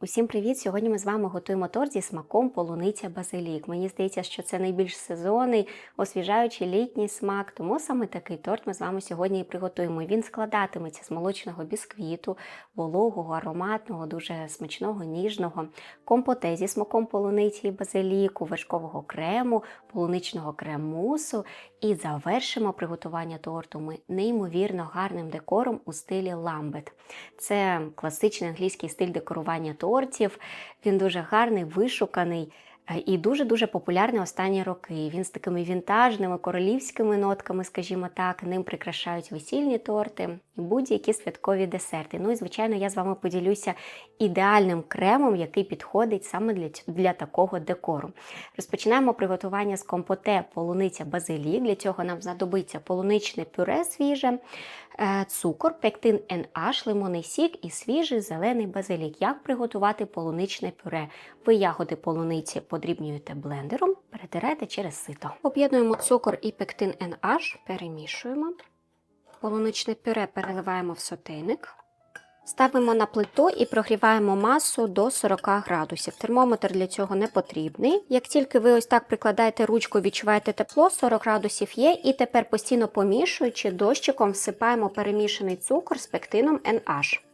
Усім привіт! Сьогодні ми з вами готуємо торт зі смаком полуниця базилік. Мені здається, що це найбільш сезонний, освіжаючий літній смак, тому саме такий торт ми з вами сьогодні і приготуємо. Він складатиметься з молочного бісквіту, вологого, ароматного, дуже смачного, ніжного, компоте зі смаком полуниці і базиліку, вершкового крему, полуничного крем-мусу. І завершимо приготування торту ми неймовірно гарним декором у стилі ламбет. Це класичний англійський стиль декорування тортів. Він дуже гарний, вишуканий і дуже-дуже популярний останні роки. Він з такими вінтажними королівськими нотками, скажімо так, ним прикрашають весільні торти і будь-які святкові десерти. Ну і звичайно, я з вами поділюся ідеальним кремом, який підходить саме для, для такого декору. Розпочинаємо приготування з компоте полуниця базилік. Для цього нам знадобиться полуничне пюре свіже, е, цукор, пектин NH, лимонний сік і свіжий зелений базилік. Як приготувати полуничне пюре? Ви ягоди полуниці подрібнюєте блендером, перетираєте через сито. Об'єднуємо цукор і пектин NH, перемішуємо. Полуничне пюре переливаємо в сотейник. Ставимо на плиту і прогріваємо масу до 40 градусів. Термометр для цього не потрібний. Як тільки ви ось так прикладаєте ручку, відчуваєте тепло, 40 градусів є, і тепер постійно помішуючи, дощиком всипаємо перемішаний цукор з пектином NH.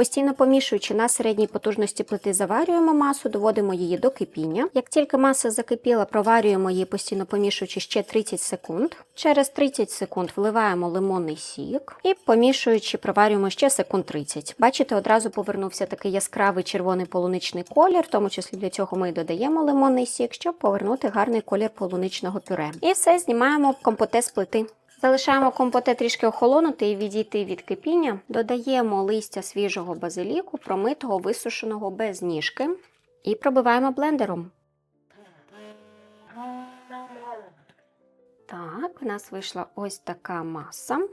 Постійно помішуючи на середній потужності плити, заварюємо масу, доводимо її до кипіння. Як тільки маса закипіла, проварюємо її постійно помішуючи ще 30 секунд. Через 30 секунд вливаємо лимонний сік і помішуючи, проварюємо ще секунд 30. Бачите, одразу повернувся такий яскравий червоний полуничний колір, в тому числі для цього ми додаємо лимонний сік, щоб повернути гарний колір полуничного пюре. І все знімаємо компоте з плити. Залишаємо компоте трішки охолонути і відійти від кипіння. Додаємо листя свіжого базиліку, промитого, висушеного без ніжки. І пробиваємо блендером. Так, в нас вийшла ось така маса.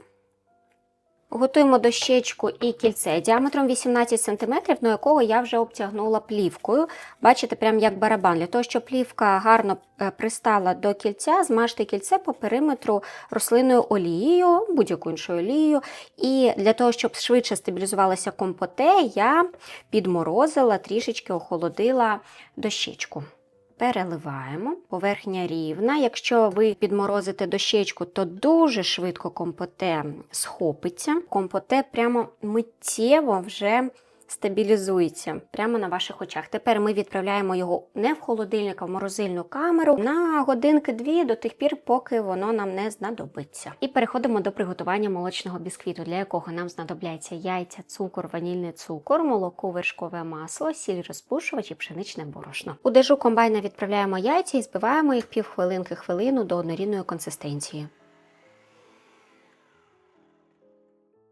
Готуємо дощечку і кільце діаметром 18 см, на якого я вже обтягнула плівкою. Бачите, прям як барабан. Для того, щоб плівка гарно е, пристала до кільця, змажте кільце по периметру рослинною олією, будь-якою іншою олією. І для того, щоб швидше стабілізувалася компоте, я підморозила, трішечки охолодила дощечку. Переливаємо, поверхня рівна. Якщо ви підморозите дощечку, то дуже швидко компоте схопиться. Компоте прямо миттєво вже стабілізується прямо на ваших очах. Тепер ми відправляємо його не в холодильник, а в морозильну камеру на годинки-дві до тих пір, поки воно нам не знадобиться. І переходимо до приготування молочного бісквіту, для якого нам знадобляться яйця, цукор, ванільний цукор, молоко, вершкове масло, сіль розпушувач і пшеничне борошно. У дежу комбайна відправляємо яйця і збиваємо їх півхвилинки хвилину до однорідної консистенції.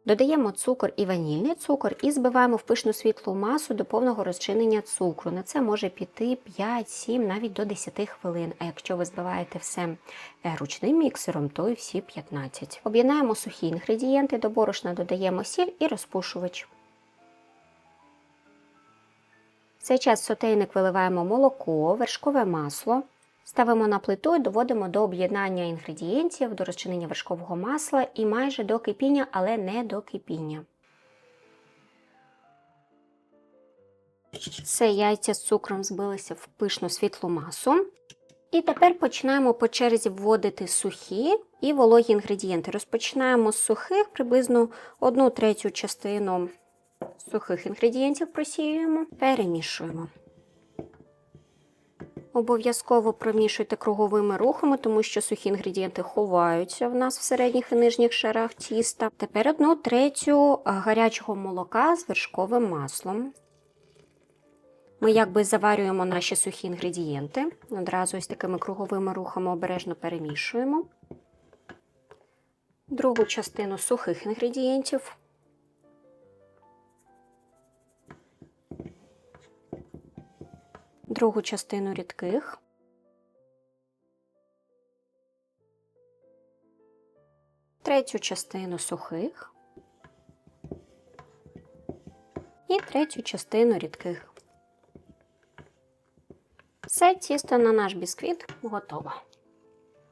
Додаємо цукор і ванільний цукор і збиваємо в пишну світлу масу до повного розчинення цукру. На це може піти 5, 7, навіть до 10 хвилин. А якщо ви збиваєте все е, ручним міксером, то і всі 15. Об'єднаємо сухі інгредієнти, до борошна додаємо сіль і розпушувач. В цей час в сотейник виливаємо молоко, вершкове масло. Ставимо на плиту і доводимо до об'єднання інгредієнтів, до розчинення вершкового масла і майже до кипіння, але не до кипіння. Все яйця з цукром збилися в пишну світлу масу. І тепер починаємо по черзі вводити сухі і вологі інгредієнти. Розпочинаємо з сухих, приблизно 1 третю частину сухих інгредієнтів просіюємо, перемішуємо. Обов'язково промішуйте круговими рухами, тому що сухі інгредієнти ховаються в нас в середніх і нижніх шарах тіста. Тепер одну третю гарячого молока з вершковим маслом. Ми якби заварюємо наші сухі інгредієнти. Одразу ось такими круговими рухами обережно перемішуємо. Другу частину сухих інгредієнтів. Другу частину рідких. Третю частину сухих. І третю частину рідких. Все тісто на наш бісквіт готово.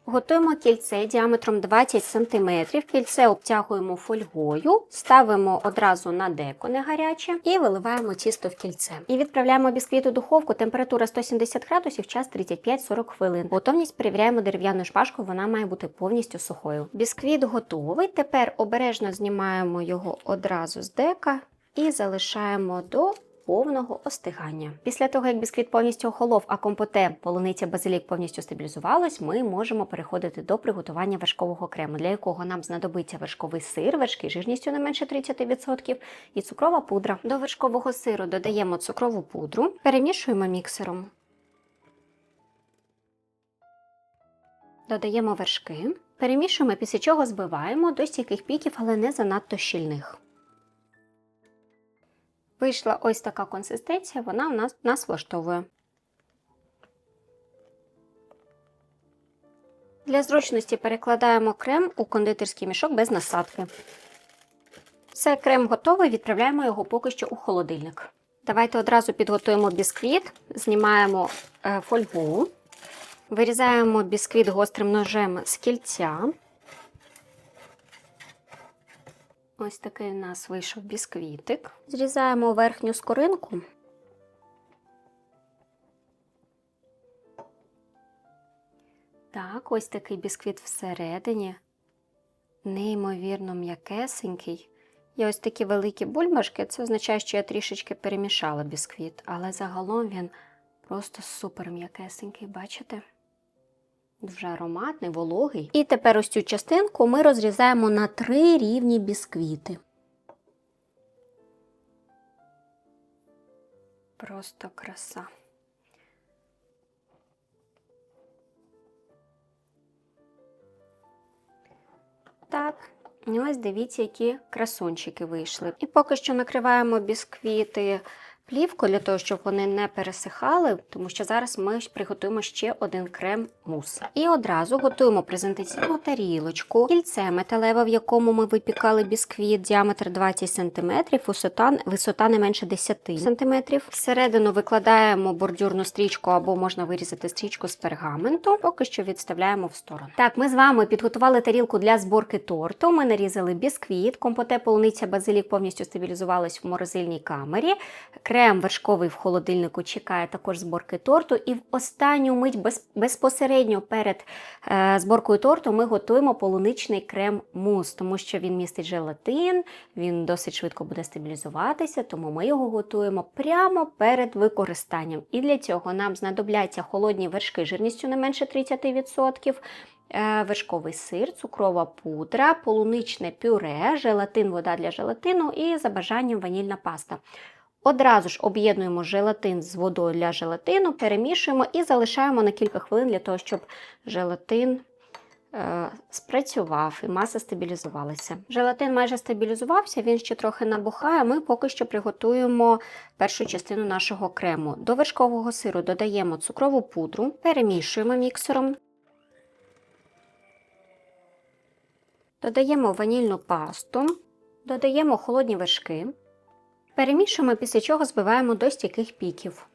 Готуємо кільце діаметром 20 см. Кільце обтягуємо фольгою, ставимо одразу на деко не гаряче і виливаємо тісто в кільце. І відправляємо бісквіт у духовку. Температура 170 градусів, час 35-40 хвилин. Готовність перевіряємо дерев'яною шпажкою, вона має бути повністю сухою. Бісквіт готовий. Тепер обережно знімаємо його одразу з дека і залишаємо до повного остигання. Після того, як бісквіт повністю охолов, а компоте полуниця базилік повністю стабілізувалось, ми можемо переходити до приготування вершкового крему, для якого нам знадобиться вершковий сир, вершки жирністю не менше 30% і цукрова пудра. До вершкового сиру додаємо цукрову пудру, перемішуємо міксером. Додаємо вершки, перемішуємо, після чого збиваємо до стійких піків, але не занадто щільних. Вийшла ось така консистенція, вона у нас, нас влаштовує. Для зручності перекладаємо крем у кондитерський мішок без насадки. Все, крем готовий, відправляємо його поки що у холодильник. Давайте одразу підготуємо бісквіт, знімаємо е, фольгу, вирізаємо бісквіт гострим ножем з кільця. Ось такий у нас вийшов бісквітик. Зрізаємо верхню скоринку. Так, ось такий бісквіт всередині. Неймовірно м'якесенький. І ось такі великі бульбашки, це означає, що я трішечки перемішала бісквіт, але загалом він просто супер м'якесенький, бачите? Дуже ароматний, вологий. І тепер ось цю частинку ми розрізаємо на три рівні бісквіти. Просто краса. Так, ось дивіться, які красунчики вийшли. І поки що накриваємо бісквіти плівкою для того, щоб вони не пересихали, тому що зараз ми приготуємо ще один крем мус. І одразу готуємо презентаційну тарілочку, кільце металеве, в якому ми випікали бісквіт, діаметр 20 см, висота, висота не менше 10 см. Всередину викладаємо бордюрну стрічку або можна вирізати стрічку з пергаменту. Поки що відставляємо в сторону. Так, ми з вами підготували тарілку для зборки торту. Ми нарізали бісквіт, компоте полуниця базилік повністю стабілізувалась в морозильній камері. Крем вершковий в холодильнику чекає також зборки торту. І в останню мить без, безпосередньо перед е, зборкою торту ми готуємо полуничний крем мус, тому що він містить желатин, він досить швидко буде стабілізуватися, тому ми його готуємо прямо перед використанням. І для цього нам знадобляться холодні вершки жирністю не менше 30%. е, Вершковий сир, цукрова пудра, полуничне пюре, желатин, вода для желатину і за бажанням ванільна паста. Одразу ж об'єднуємо желатин з водою для желатину, перемішуємо і залишаємо на кілька хвилин для того, щоб желатин е, спрацював і маса стабілізувалася. Желатин майже стабілізувався, він ще трохи набухає. Ми поки що приготуємо першу частину нашого крему. До вершкового сиру додаємо цукрову пудру, перемішуємо міксером. Додаємо ванільну пасту, додаємо холодні вершки. Перемішуємо, після чого збиваємо до стійких піків.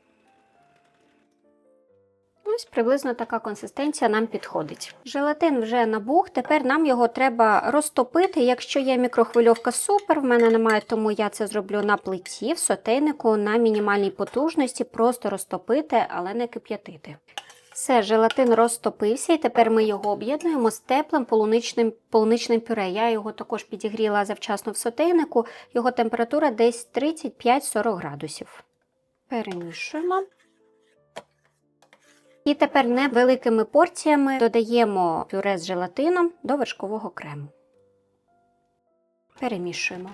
Ось приблизно така консистенція нам підходить. Желатин вже набух, тепер нам його треба розтопити. Якщо є мікрохвильовка, супер, в мене немає, тому я це зроблю на плиті, в сотейнику на мінімальній потужності, просто розтопити, але не кип'ятити. Все, желатин розтопився, і тепер ми його об'єднуємо з теплим полуничним, полуничним пюре. Я його також підігріла завчасно в сотейнику, його температура десь 35-40 градусів. Перемішуємо. І тепер невеликими порціями додаємо пюре з желатином до вершкового крему. Перемішуємо.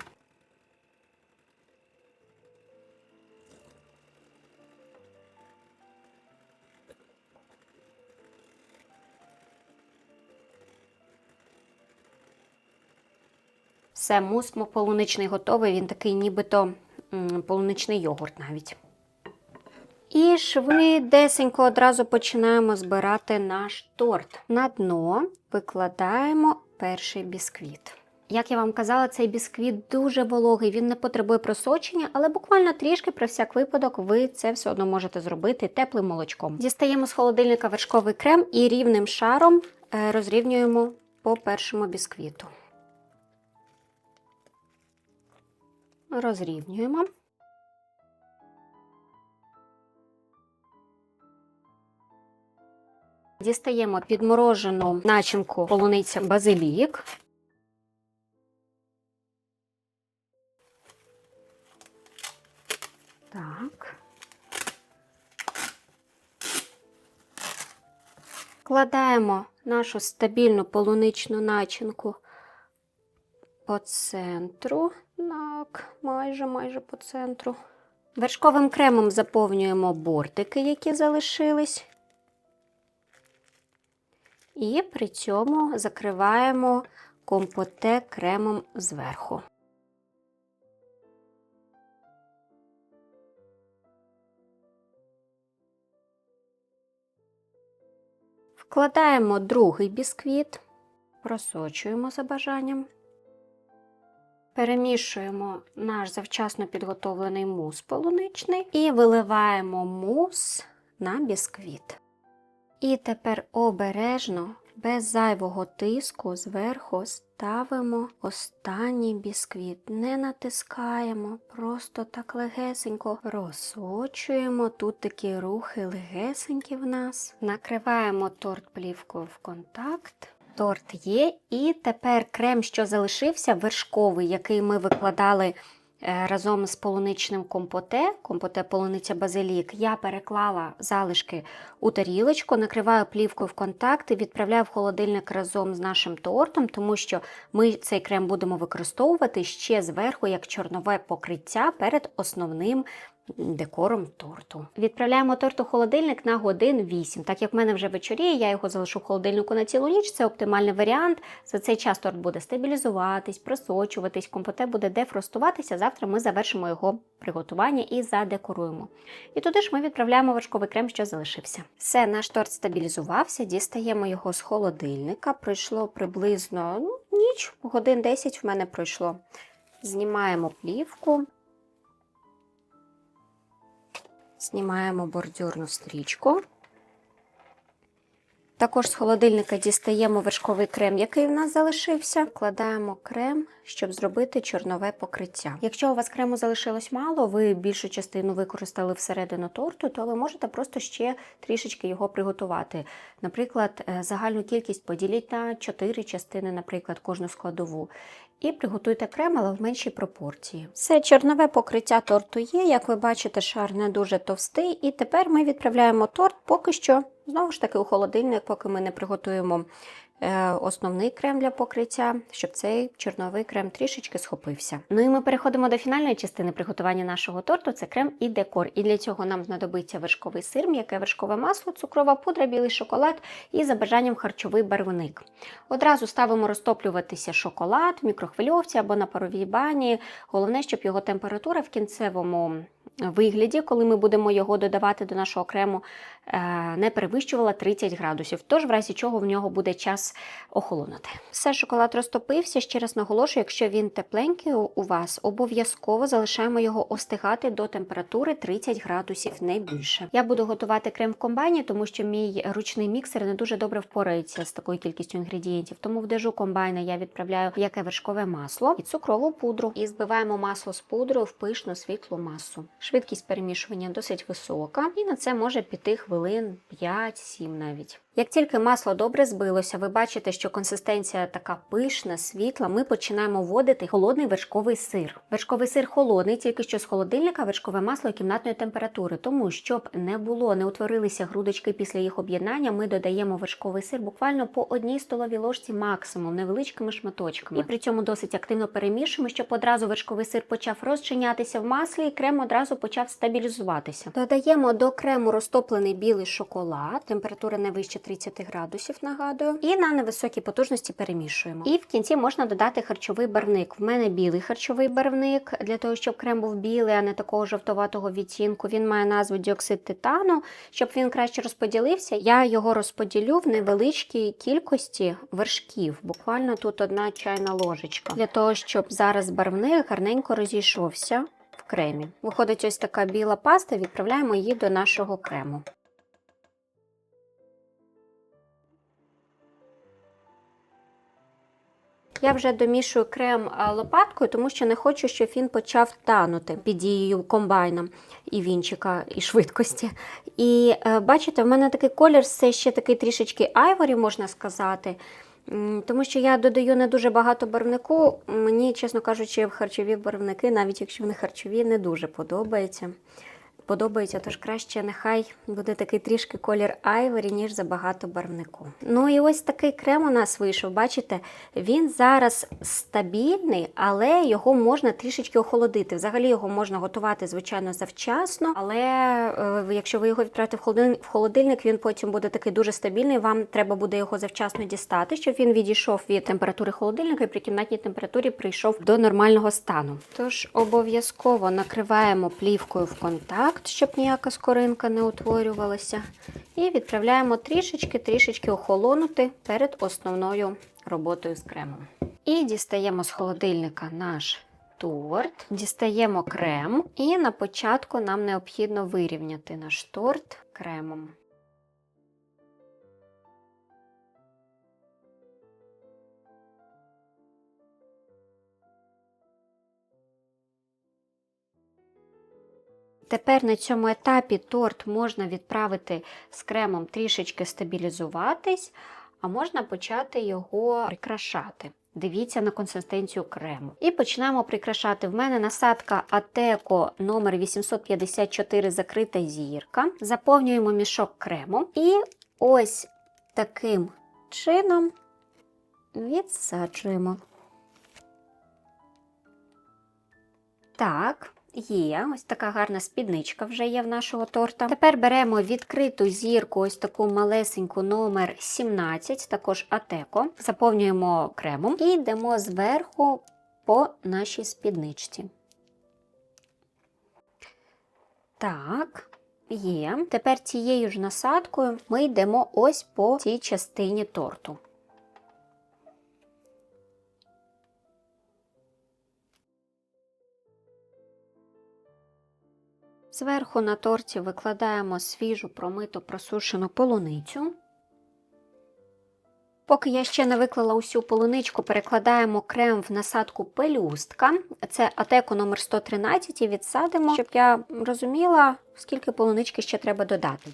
Все, мус полуничний готовий, він такий нібито полуничний йогурт навіть. І швидесенько одразу починаємо збирати наш торт. На дно викладаємо перший бісквіт. Як я вам казала, цей бісквіт дуже вологий, він не потребує просочення, але буквально трішки про всяк випадок ви це все одно можете зробити теплим молочком. Дістаємо з холодильника вершковий крем і рівним шаром е, розрівнюємо по першому бісквіту. Розрівнюємо. Дістаємо підморожену начинку полуниця базилік. Так. Кладаємо нашу стабільну полуничну начинку по центру. Так, майже майже по центру. Вершковим кремом заповнюємо бортики, які залишились. І при цьому закриваємо компоте кремом зверху. Вкладаємо другий бісквіт, просочуємо за бажанням. Перемішуємо наш завчасно підготовлений мус полуничний і виливаємо мус на бісквіт. І тепер обережно, без зайвого тиску, зверху ставимо останній бісквіт. Не натискаємо, просто так легесенько розсочуємо. Тут такі рухи легесенькі в нас. Накриваємо торт плівкою в контакт. Торт є, і тепер крем, що залишився, вершковий, який ми викладали е, разом з полуничним компоте, компоте полуниця базилік, я переклала залишки у тарілочку, накриваю плівкою в контакт і відправляю в холодильник разом з нашим тортом, тому що ми цей крем будемо використовувати ще зверху як чорнове покриття перед основним декором торту. Відправляємо торт у холодильник на годин 8. Так як в мене вже вечоріє, я його залишу в холодильнику на цілу ніч. Це оптимальний варіант. За цей час торт буде стабілізуватись, просочуватись, компоте буде дефростуватися. Завтра ми завершимо його приготування і задекоруємо. І туди ж ми відправляємо вершковий крем, що залишився. Все, наш торт стабілізувався, дістаємо його з холодильника. Пройшло приблизно ну, ніч, годин 10 в мене пройшло. Знімаємо плівку. Знімаємо бордюрну стрічку. Також з холодильника дістаємо вершковий крем, який в нас залишився. Вкладаємо крем, щоб зробити чорнове покриття. Якщо у вас крему залишилось мало, ви більшу частину використали всередину торту, то ви можете просто ще трішечки його приготувати. Наприклад, е, загальну кількість поділіть на 4 частини, наприклад, кожну складову. І приготуйте крем, але в меншій пропорції. Все чорнове покриття торту є. Як ви бачите, шар не дуже товстий. І тепер ми відправляємо торт поки що знову ж таки у холодильник, поки ми не приготуємо основний крем для покриття, щоб цей чорновий крем трішечки схопився. Ну і ми переходимо до фінальної частини приготування нашого торту це крем і декор. І для цього нам знадобиться вершковий сир, м'яке вершкове масло, цукрова пудра, білий шоколад і за бажанням харчовий барвник. Одразу ставимо розтоплюватися шоколад в мікрохвильовці або на паровій бані. Головне, щоб його температура в кінцевому вигляді, коли ми будемо його додавати до нашого крему, е, не перевищувала 30 градусів. Тож, в разі чого в нього буде час охолонути. Все, шоколад розтопився. Ще раз наголошую, якщо він тепленький у вас, обов'язково залишаємо його остигати до температури 30 градусів, не більше. Я буду готувати крем в комбайні, тому що мій ручний міксер не дуже добре впорається з такою кількістю інгредієнтів. Тому в дежу комбайна я відправляю яке вершкове масло і цукрову пудру. І збиваємо масло з пудрою в пишну світлу масу. Швидкість перемішування досить висока, і на це може піти хвилин 5-7 навіть. Як тільки масло добре збилося, ви бачите, що консистенція така пишна, світла, ми починаємо вводити холодний вершковий сир. Вершковий сир холодний, тільки що з холодильника вершкове масло кімнатної температури. Тому, щоб не було, не утворилися грудочки після їх об'єднання, ми додаємо вершковий сир буквально по одній столовій ложці максимум, невеличкими шматочками. І при цьому досить активно перемішуємо, щоб одразу вершковий сир почав розчинятися в маслі, і крем одразу почав стабілізуватися. Додаємо до крему розтоплений білий шоколад, температура не вище 30 градусів, нагадую, і на невисокій потужності перемішуємо. І в кінці можна додати харчовий барвник. В мене білий харчовий барвник для того, щоб крем був білий, а не такого жовтоватого відтінку. Він має назву діоксид титану. Щоб він краще розподілився, я його розподілю в невеличкій кількості вершків. Буквально тут одна чайна ложечка. Для того, щоб зараз барвник гарненько розійшовся в кремі. Виходить ось така біла паста, відправляємо її до нашого крему. Я вже домішую крем лопаткою, тому що не хочу, щоб він почав танути під дією комбайна і вінчика, і швидкості. І е, бачите, в мене такий колір, це ще такий трішечки айворі, можна сказати. Тому що я додаю не дуже багато барвнику. Мені, чесно кажучи, харчові барвники, навіть якщо вони харчові, не дуже подобаються. Подобається, тож краще нехай буде такий трішки колір айворі, ніж забагато барвнику. Ну і ось такий крем у нас вийшов. Бачите, він зараз стабільний, але його можна трішечки охолодити. Взагалі його можна готувати, звичайно, завчасно, але е, якщо ви його відправите в холодильник, він потім буде такий дуже стабільний. Вам треба буде його завчасно дістати, щоб він відійшов від температури холодильника і при кімнатній температурі прийшов до нормального стану. Тож обов'язково накриваємо плівкою в контакт, щоб ніяка скоринка не утворювалася. І відправляємо трішечки-трішечки охолонути перед основною роботою з кремом. І дістаємо з холодильника наш торт, дістаємо крем, і на початку нам необхідно вирівняти наш торт кремом. Тепер на цьому етапі торт можна відправити з кремом трішечки стабілізуватись, а можна почати його прикрашати. Дивіться на консистенцію крему. І починаємо прикрашати. В мене насадка Атеко номер 854 закрита зірка. Заповнюємо мішок кремом і ось таким чином відсаджуємо. Так, є. Ось така гарна спідничка вже є в нашого торта. Тепер беремо відкриту зірку, ось таку малесеньку номер 17, також атеко. Заповнюємо кремом і йдемо зверху по нашій спідничці. Так, є. Тепер цією ж насадкою ми йдемо ось по цій частині торту. Зверху на торті викладаємо свіжу промиту просушену полуницю. Поки я ще не виклала усю полуничку, перекладаємо крем в насадку пелюстка. Це атеку номер 113 і відсадимо, щоб я розуміла, скільки полунички ще треба додати.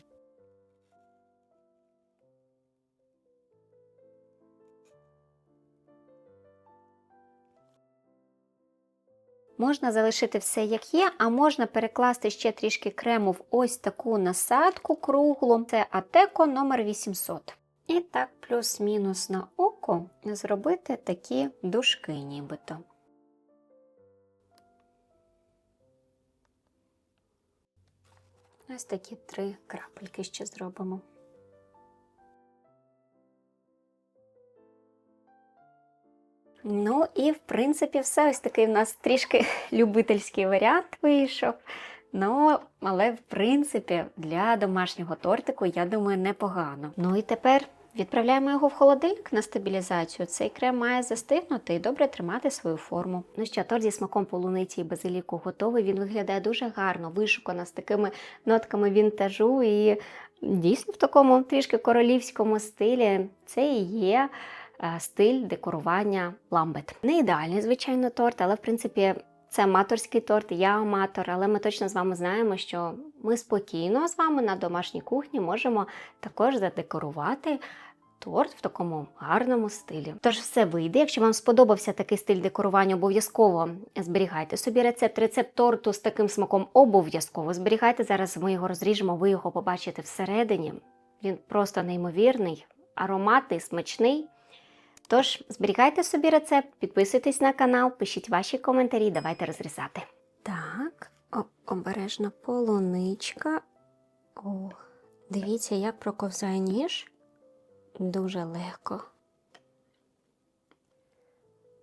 Можна залишити все як є, а можна перекласти ще трішки крему в ось таку насадку круглу. Це Атеко номер 800. І так, плюс-мінус на око зробити такі дужки нібито. Ось такі три крапельки ще зробимо. Ну і в принципі все. Ось такий в нас трішки любительський варіант вийшов. Ну, але в принципі для домашнього тортику, я думаю, непогано. Ну і тепер відправляємо його в холодильник на стабілізацію. Цей крем має застигнути і добре тримати свою форму. Ну що, торт зі смаком полуниці і базиліку готовий. Він виглядає дуже гарно, вишукано з такими нотками вінтажу і дійсно в такому трішки королівському стилі. Це і є стиль декорування ламбет. Не ідеальний, звичайно, торт, але в принципі. Це аматорський торт, я аматор, але ми точно з вами знаємо, що ми спокійно з вами на домашній кухні можемо також задекорувати торт в такому гарному стилі. Тож все вийде. Якщо вам сподобався такий стиль декорування, обов'язково зберігайте собі рецепт. Рецепт торту з таким смаком обов'язково зберігайте. Зараз ми його розріжемо, ви його побачите всередині. Він просто неймовірний, ароматний, смачний. Тож зберігайте собі рецепт, підписуйтесь на канал, пишіть ваші коментарі, давайте розрізати. Так, о, обережно полуничка. О, дивіться, як проковзає ніж. Дуже легко.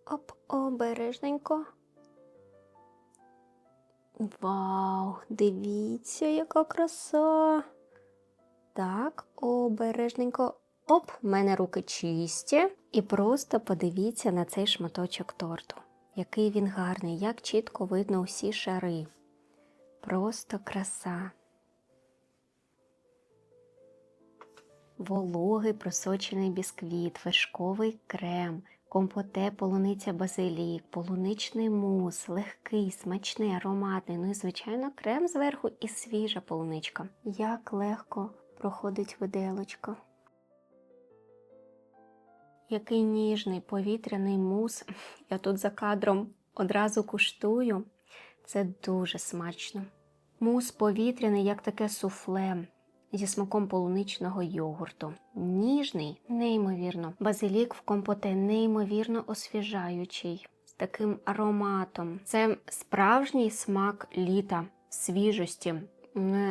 Оп, обережненько. Вау, дивіться, яка краса. Так, обережненько. Оп, в мене руки чисті. І просто подивіться на цей шматочок торту. Який він гарний, як чітко видно усі шари. Просто краса. Вологий просочений бісквіт, вершковий крем, Компоте, полуниця базилік, полуничний мус, легкий, смачний, ароматний. Ну і, звичайно, крем зверху і свіжа полуничка. Як легко проходить виделочка. Який ніжний повітряний мус. Я тут за кадром одразу куштую. Це дуже смачно. Мус повітряний, як таке суфле зі смаком полуничного йогурту. Ніжний, неймовірно. Базилік в компоте неймовірно освіжаючий, з таким ароматом. Це справжній смак літа, свіжості.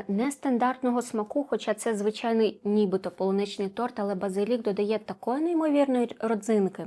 Нестандартного смаку, хоча це звичайний нібито полуничний торт, але базилік додає такої неймовірної родзинки.